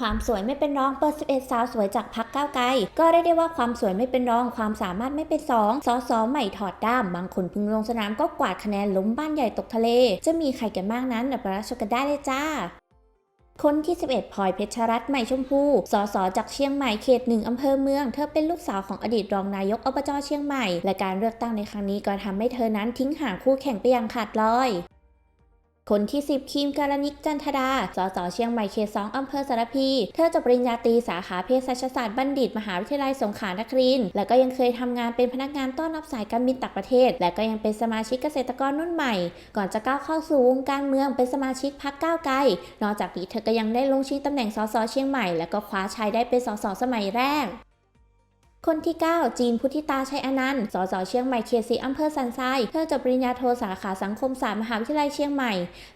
ความสวยไม่เป็นรองเปิด 11 สาวสวยจากพักก้าวไกล ก็เรียกได้ว่าความสวยไม่เป็นรองความสามารถไม่เป็นสองสอสอใหม่ถอดด้ามบางคนพิ่งลงสนามก็กวาดคะแนนล้มบ้านใหญ่ตกทะเล จะมีใครกันบ้างนั้นเดี๋ยวไปรับชมกันได้เลยจ้าคนที่ 11พลอยเพชรรัตน์ใหม่ชมพู สสจากเชียงใหม่เขตหนึ่งอำเภอเมือง เธอเป็นลูกสาวของอดีตรองนายกอบจเชียงใหม่ และการเลือกตั้งในครั้งนี้ก็ทำให้เธอนั้นทิ้งห่างคู่แข่งไปอย่างขาดลอย คนที่ 10 คิมการณิกจันทดา สสเชียงใหม่เขต2องอำเภอสารพี เธอจบปริญญาตรีสาขาเภสัชศาสตร์บัณฑิต มหาวิทยาลัยสงขลานครินทร์และก็ยังเคยทำงานเป็นพนักงานต้อนรับสายการบินต่างประเทศ และก็ยังเป็นสมาชิกเกษตรกรรุ่นใหม่ ก่อนจะก้าวเข้าสู่วงการเมืองเป็นสมาชิกพรรคก้าวไกล นอกจากนี้เธอก็ยังได้ลงชิงตำแหน่งสสเชียงใหม่ และก็คว้าชัยได้เป็นสสสมัยแรก คนที่ 9 จีนพุทธิตาชัยอนันต์ สสเชียงใหม่เขตสีอำเภอสันทราย เธอจบปริญญาโทสาขาสังคมศาสตร์มหาวิทยาลัยเชียงใหม่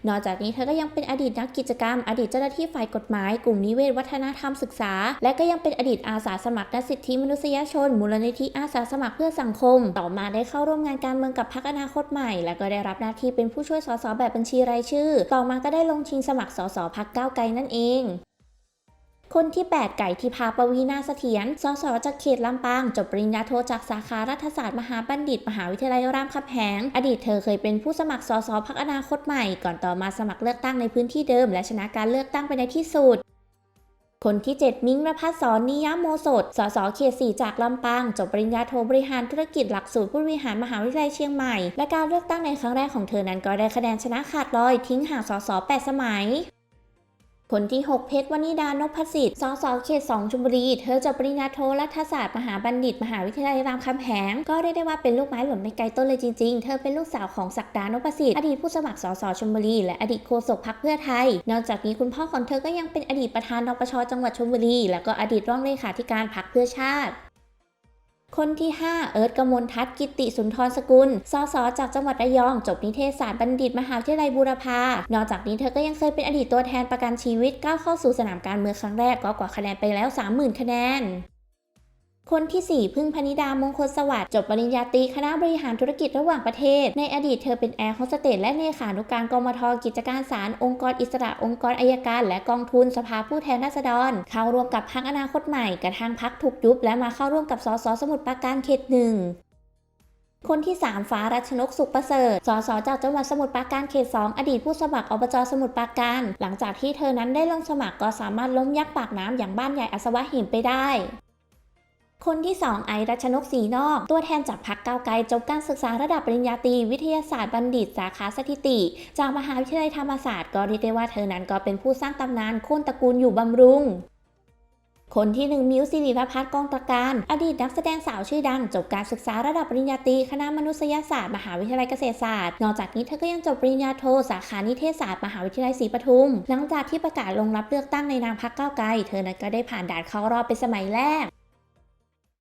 นอกจากนี้เธอก็ยังเป็นอดีตนักกิจกรรม อดีตเจ้าหน้าที่ฝ่ายกฎหมาย กลุ่มนิเวศวัฒนธรรมศึกษา และก็ยังเป็นอดีตอาสาสมัครด้านสิทธิมนุษยชน มูลนิธิอาสาสมัครเพื่อสังคม ต่อมาได้เข้าร่วมงานการเมืองกับพรรคอนาคตใหม่ และก็ได้รับหน้าที่เป็นผู้ช่วยสสแบบบัญชีรายชื่อ ต่อมาก็ได้ลงชิงสมัครสสพรรคก้าวไกลนั่นเอง คนที่ 8 ไก่ที่พาปวีนาเสถียร สสจากเขตลำปาง จบปริญญาโทจากสาขารัฐศาสตร์มหาบัณฑิต มหาวิทยาลัยรามคำแหง อดีตเธอเคยเป็นผู้สมัครสสพักอนาคตใหม่ ก่อนต่อมาสมัครเลือกตั้งในพื้นที่เดิม และชนะการเลือกตั้งไปในที่สุดคนที่ 7 มิ้งนภัสสรนิยามโมสด สสเขต4จากลำปาง จบปริญญาโทบริหารธุรกิจหลักสูตรผู้บริหารมหาวิทยาลัยเชียงใหม่ และการเลือกตั้งในครั้งแรกของเธอนั้นก็ได้คะแนนชนะขาดลอยทิ้งห่างสส 8 สมัย ผลที่ 6 เพชรวนิดานพสิทธิ์สสเขต2ชุมบุรี เธอจบปริญญาโทรัฐศาสตร์มหาบัณฑิต มหาวิทยาลัยรามคำแหง ก็เรียกได้ว่าเป็นลูกไม้หล่นไม่ไกลต้นเลยจริง ๆ เธอเป็นลูกสาวของศักดานพสิทธิ์อดีตผู้สมัครสสชลบุรี และอดีตโฆษกพรรคเพื่อไทย นอกจากนี้คุณพ่อของเธอก็ยังเป็นอดีตประธานนปชจังหวัดชลบุรี และก็อดีตรองเลขาธิการพรรคเพื่อชาติ คนที่ 5 เอิร์ธกมลทัศน์กิติสุนทรสกุล สส จากจังหวัดระยอง จบนิเทศศาสตร์บัณฑิตมหาวิทยาลัยบูรพา นอกจากนี้เธอก็ยังเคยเป็นอดีตตัวแทนประกันชีวิตก้าวเข้าสู่สนามการเมืองครั้งแรกก็กว่าคะแนนไปแล้ว 30,000 คะแนน คนที่ 4 พึ่งพนิดามงคลสวัสดิ์จบปริญญาตรีคณะบริหารธุรกิจระหว่างประเทศ ในอดีตเธอเป็นแอร์โฮสเตสและเลขานุการกมทกิจการศาลองค์กรอิสระองค์กรอายการ และกองทุนสภาผู้แทนราษฎร เข้าร่วมกับพรรคอนาคตใหม่กระทั่งพรรคถูกยุบ และมาเข้าร่วมกับสสสมุทรปราการเขตหนึ่งคนที่ 3 ฟ้ารัชนกสุขประเสริฐ สสจากจังหวัดสมุทรปราการเขต 2 อดีตผู้สมัครอบจสมุทรปราการ หลังจากที่เธอนั้นได้ลงสมัครก็สามารถล้มยักษ์ปากน้ำอย่างบ้านใหญ่อัศวะหินไปได้ คนที่ 2 ไอรัชนกสีนอก ตัวแทนจากพรรคก้าวไกลจบการศึกษาระดับปริญญาตรีวิทยาศาสตร์บัณฑิตสาขาสถิติ จากมหาวิทยาลัยธรรมศาสตร์ก็เรียกได้ว่าเธอนั้นก็เป็นผู้สร้างตำนานค่นตระกูลอยู่บำรุงคนที่หนึ่งมิวสิริพัฒน์กองตะการ อดีตนักแสดงสาวชื่อดัง จบการศึกษาระดับปริญญาตรีคณะมนุษยศาสตร์มหาวิทยาลัยเกษตรศาสตร์ นอกจากนี้เธอก็ยังจบปริญญาโทสาขานิเทศศาสตร์มหาวิทยาลัยศรีปทุม หลังจากที่ประกาศลงรับเลือกตั้งในนามพรรคก้าวไกล เธอนั้นก็ได้ผ่านด่านเข้ารอบเป็นสมัยแรก